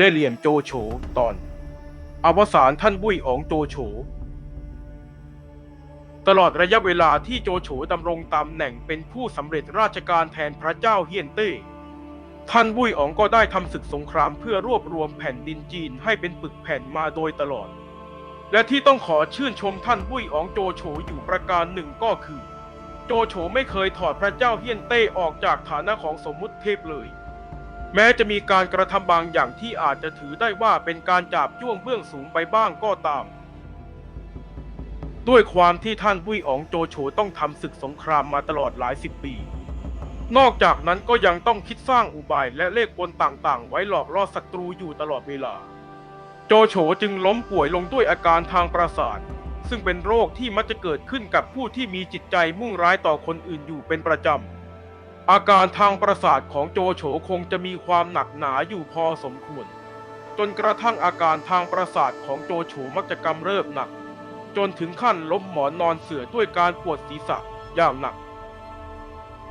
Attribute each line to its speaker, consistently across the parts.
Speaker 1: เล่เหลี่ยมโจโฉตอน อวสานท่านบุ้ยอองโจโฉตลอดระยะเวลาที่โจโฉดำรงตำแหน่งเป็นผู้สำเร็จราชการแทนพระเจ้าเฮียนเต้ ท่านบุ้ยอ๋องก็ได้ทำศึกสงครามเพื่อรวบรวมแผ่นดินจีนให้เป็นปึกแผ่นมาโดยตลอด และที่ต้องขอชื่นชมท่านบุ้ยอ๋องโจโฉอยู่ประการหนึ่งก็คือ โจโฉไม่เคยถอดพระเจ้าเฮียนเต้ออกจากฐานะของสมมุติเทพเลย แม้จะมีการกระทำบางอย่างที่อาจจะถือได้ว่าเป็นการจาบจ้วงเบื้องสูงไปบ้างก็ตาม ด้วยความที่ท่านบุ้ยอ๋องโจโฉต้องทำศึกสงครามมาตลอดหลายสิบปี นอกจากนั้นก็ยังต้องคิดสร้างอุบายและเลขกลต่างๆ ไว้หลอกล่อศัตรูอยู่ตลอดเวลา โจโฉจึงล้มป่วยลงด้วยอาการทางประสาท ซึ่งเป็นโรคที่มักจะเกิดขึ้นกับผู้ที่มีจิตใจมุ่งร้ายต่อคนอื่นอยู่เป็นประจำ อาการทางประสาทของโจโฉคงจะมีความหนักหนาอยู่พอสมควร จนกระทั่งอาการทางประสาทของโจโฉมักจะกำเริบหนัก จนถึงขั้นล้มหมอนนอนเสือด้วยการปวดศีรษะอย่างหนัก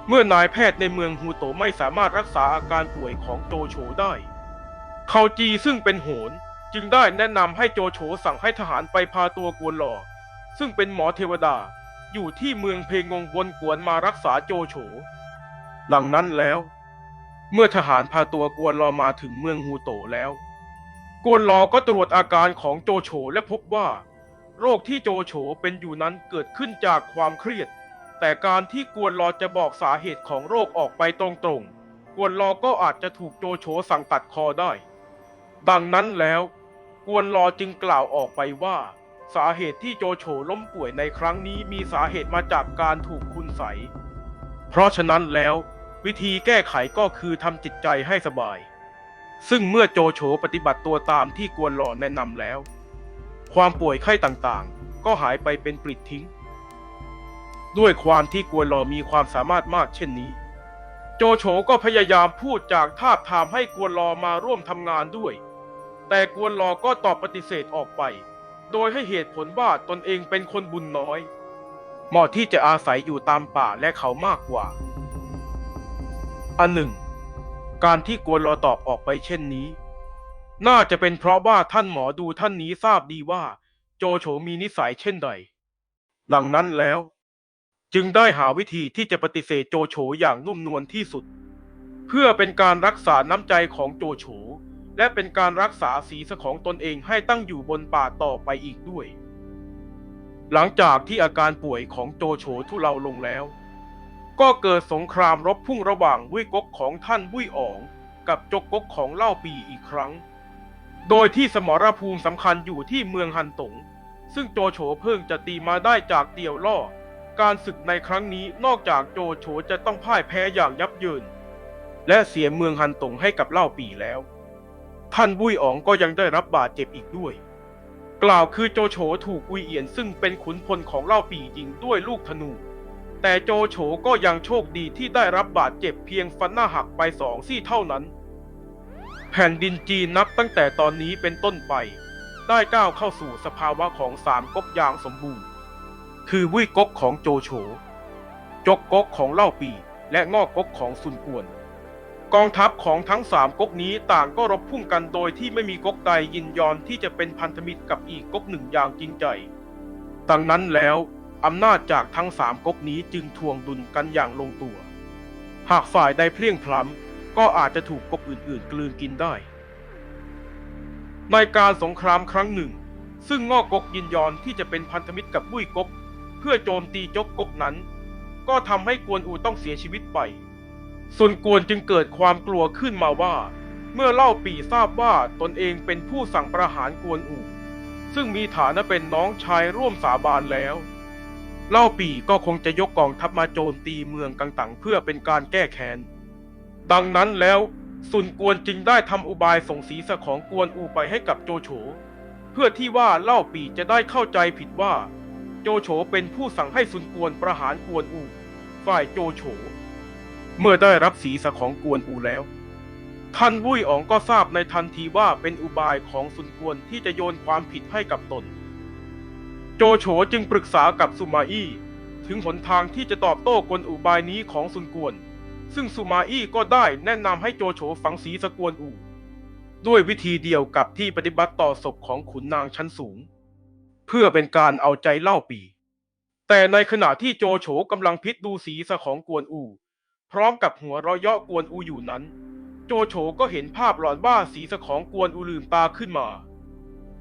Speaker 1: เมื่อนายแพทย์ในเมืองฮูโตไม่สามารถรักษาอาการป่วยของโจโฉได้เขาจีซึ่งเป็นโหนจึงได้แนะนำให้โจโฉสั่งให้ทหารไปพาตัวกวนหล่อซึ่งเป็นหมอเทวดาอยู่ที่เมืองเพงงวนกวนมารักษาโจโฉ หลังนั้นแล้ว เมื่อทหารพาตัวกวนลอมาถึงเมืองฮูโตแล้ว กวนลอก็ตรวจอาการของโจโฉและพบว่า โรคที่โจโฉเป็นอยู่นั้นเกิดขึ้นจากความเครียด แต่การที่กวนลอจะบอกสาเหตุของโรคออกไปตรงๆ กวนลอก็อาจจะถูกโจโฉสั่งตัดคอได้ ดังนั้นแล้วกวนลอจึงกล่าวออกไปว่า สาเหตุที่โจโฉล้มป่วยในครั้งนี้มีสาเหตุมาจากการถูกคุณใส เพราะฉะนั้นแล้ว วิธีแก้ไขก็คือทำจิตใจให้สบาย ซึ่งเมื่อโจโฉปฏิบัติตัวตามที่กวนหล่อแนะนำแล้ว ความป่วยไข้ต่างๆ ก็หายไปเป็นปลิดทิ้ง ด้วยความที่กวนหล่อมีความสามารถมากเช่นนี้ โจโฉก็พยายามพูดจากทาบทามให้กวนหลอมาร่วมทำงานด้วย แต่กวนหลอก็ตอบปฏิเสธออกไป โดยให้เหตุผลว่าตนเองเป็นคนบุญน้อยเหมาะที่จะอาศัยอยู่ตามป่าและเขามากกว่า อันหนึ่ง การที่กวนรอตอบออกไปเช่นนี้ น่าจะเป็นเพราะว่าท่านหมอดูท่านนี้ทราบดีว่า โจโฉมีนิสัยเช่นใด หลังนั้นแล้ว จึงได้หาวิธีที่จะปฏิเสธโจโฉอย่างนุ่มนวลที่สุด เพื่อเป็นการรักษาน้ำใจของโจโฉและเป็นการรักษาศีลของตนเองให้ตั้งอยู่บนป่าต่อไปอีกด้วย หลังจากที่อาการป่วยของโจโฉทุเลาลงแล้ว ก็เกิดสงครามรบพุ่งระหว่างวุ้ยก๊กของท่านวุ้ยอ๋องกับจกก๊กของเล่าปีอีกครั้ง โดยที่สมรภูมิสำคัญอยู่ที่เมืองฮันตง ซึ่งโจโฉเพิ่งจะตีมาได้จากเตียวล่อ การศึกในครั้งนี้นอกจากโจโฉจะต้องพ่ายแพ้อย่างยับเยิน และเสียเมืองฮันตงให้กับเล่าปีแล้ว ท่านบุ้ยอ๋องก็ยังได้รับบาดเจ็บอีกด้วย กล่าวคือโจโฉถูกอุยเอียนซึ่งเป็นขุนพลของเล่าปียิงด้วยลูกธนู แต่โจโฉก็ยังโชคดีที่ได้รับบาดเจ็บเพียงฟันหน้าหักไปสองซี่เท่านั้น แผ่นดินจีนนับตั้งแต่ตอนนี้เป็นต้นไป ได้ก้าวเข้าสู่สภาวะของสามก๊กอย่างสมบูรณ์ คือวุ้ยก๊กของโจโฉจกก๊กของเล่าปีและงอกก๊กของซุนกวน กองทัพของทั้งสามก๊กนี้ต่างก็รบพุ่งกันโดยที่ไม่มีก๊กใดยินยอมที่จะเป็นพันธมิตรกับอีกก๊กหนึ่งอย่างจริงใจดังนั้นแล้ว อำนาจจากทั้งสามก๊กนี้จึงทวงดุลกันอย่างลงตัว หากฝ่ายใดเพลียงพล้ำก็อาจจะถูกก๊กอื่นๆ กลืนกินได้ ในการสงครามครั้งหนึ่ง ซึ่งงอกก๊กยินยอมที่จะเป็นพันธมิตรกับบุ้ยก๊กเพื่อโจมตีจกก๊กนั้น ก็ทำให้กวนอูต้องเสียชีวิตไปส่วนกวนจึงเกิดความกลัวขึ้นมาว่า เมื่อเล่าปีทราบว่าตนเองเป็นผู้สั่งประหารกวนอูซึ่งมีฐานะเป็นน้องชายร่วมสาบานแล้ว เล่าปีก็คงจะยกกองทัพมาโจมตีเมืองกังตังเพื่อเป็นการแก้แค้น ดังนั้นแล้วซุนกวนจึงได้ทำอุบายส่งศีรษะของกวนอูไปให้กับโจโฉ เพื่อที่ว่าเล่าปีจะได้เข้าใจผิดว่า โจโฉเป็นผู้สั่งให้ซุนกวนประหารกวนอู ฝ่ายโจโฉ เมื่อได้รับศีรษะของกวนอูแล้วท่านวุ้ยอ๋องก็ทราบในทันทีว่าเป็นอุบายของซุนกวนที่จะโยนความผิดให้กับตน โจโฉจึงปรึกษากับสุมาอี้ถึงหนทางที่จะตอบโต้กลอุบายนี้ของซุนกวน ซึ่งสุมาอี้ก็ได้แนะนำให้โจโฉฝังศีรษะกวนอูด้วยวิธีเดียวกับที่ปฏิบัติต่อศพของขุนนางชั้นสูง เพื่อเป็นการเอาใจเล่าปี แต่ในขณะที่โจโฉกำลังพิษดูศีรษะของกวนอูพร้อมกับหัวเราะเยาะกวนอูอยู่นั้น โจโฉก็เห็นภาพหลอนว่าศีรษะของกวนอูลืมตาขึ้นมา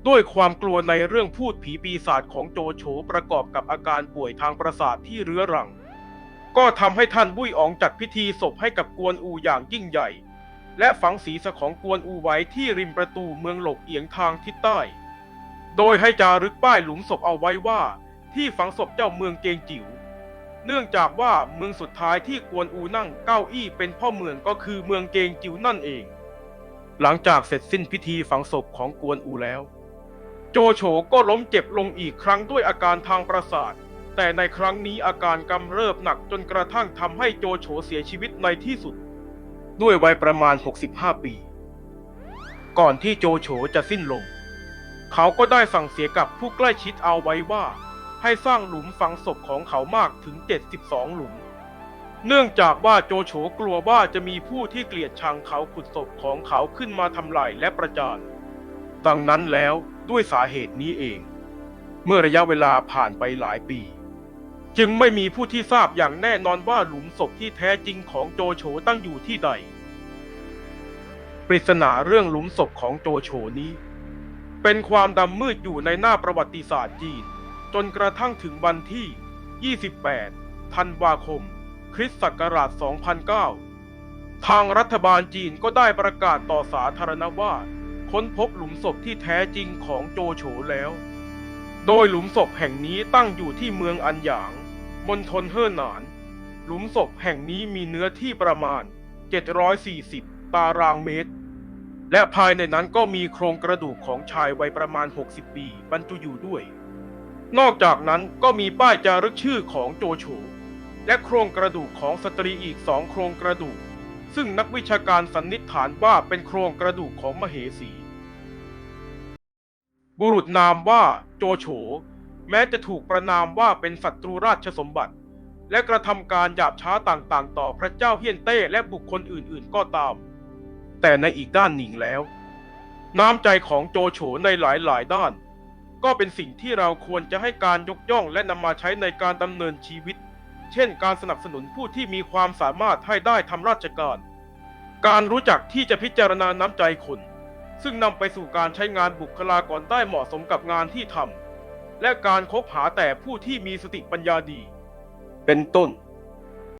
Speaker 1: ด้วยความกลัวในเรื่องพูดผีปีศาจของโจโฉประกอบกับอาการป่วยทางประสาทที่เรื้อรัง ก็ทำให้ท่านบุ้ยอองจัดพิธีศพให้กับกวนอูอย่างยิ่งใหญ่ และฝังศีรษะของกวนอูไว้ที่ริมประตูเมืองหลบเอียงทางทิศใต้ โดยให้จารึกป้ายหลุมศพเอาไว้ว่า ที่ฝังศพเจ้าเมืองเกงจิ๋วเนื่องจากว่าเมืองสุดท้ายที่กวนอูนั่งเก้าอี้เป็นพ่อเมืองก็คือเมืองเกงจิ๋วนั่นเอง หลังจากเสร็จสิ้นพิธีฝังศพของกวนอูแล้ว โจโฉก็ล้มเจ็บลงอีกครั้งด้วยอาการทางประสาท แต่ในครั้งนี้อาการกำเริบหนักจนกระทั่งทำให้โจโฉเสียชีวิตในที่สุด ด้วยวัยประมาณ 65 ปี ก่อนที่โจโฉจะสิ้นลมเขาก็ได้สั่งเสียกับผู้ใกล้ชิดเอาไว้ว่า ให้สร้างหลุมฝังศพของเขามากถึง 72 หลุม เนื่องจากว่าโจโฉกลัวว่าจะมีผู้ที่เกลียดชังเขาขุดศพของเขาขึ้นมาทำลายและประจานดังนั้นแล้ว ด้วยสาเหตุนี้เอง เมื่อระยะเวลาผ่านไปหลายปี จึงไม่มีผู้ที่ทราบอย่างแน่นอนว่าหลุมศพที่แท้จริงของโจโฉตั้งอยู่ที่ใด ปริศนาเรื่องหลุมศพของโจโฉนี้ เป็นความดำมืดอยู่ในหน้าประวัติศาสตร์จีน จนกระทั่งถึงวันที่ 28 ธันวาคม คริสต์ศักราช 2009 ทางรัฐบาลจีนก็ได้ประกาศต่อสาธารณว่า ค้นพบหลุมศพที่แท้จริงของโจโฉแล้ว โดยหลุมศพแห่งนี้ตั้งอยู่ที่เมืองอันหยาง มณฑลเฮ่อหนาน หลุมศพแห่งนี้มีเนื้อที่ประมาณ 740 ตารางเมตร และภายในนั้นก็มีโครงกระดูกของชายวัยประมาณ 60 ปีบรรจุอยู่ด้วย นอกจากนั้นก็มีป้ายจารึกชื่อของโจโฉและโครงกระดูกของสตรีอีกสองโครงกระดูก ซึ่งนักวิชาการสันนิษฐานว่าเป็นโครงกระดูกของมเหสี บุรุษนามว่าโจโฉ แม้จะถูกประนามว่าเป็นศัตรูราชสมบัติ และกระทำการหยาบช้าต่างๆ ต่อพระเจ้าเฮียนเต้และบุคคลอื่นๆก็ตาม แต่ในอีกด้านหนึ่งแล้ว น้ำใจของโจโฉในหลายๆ ด้าน ก็เป็นสิ่งที่เราควรจะให้การยกย่องและนำมาใช้ในการดำเนินชีวิต เช่น การสนับสนุนผู้ที่มีความสามารถให้ได้ทำราชการ การรู้จักที่จะพิจารณาน้ำใจคน ซึ่งนำไปสู่การใช้งานบุคลากรได้เหมาะสมกับงานที่ทำและการคบหาแต่ผู้ที่มีสติปัญญาดี เป็นต้น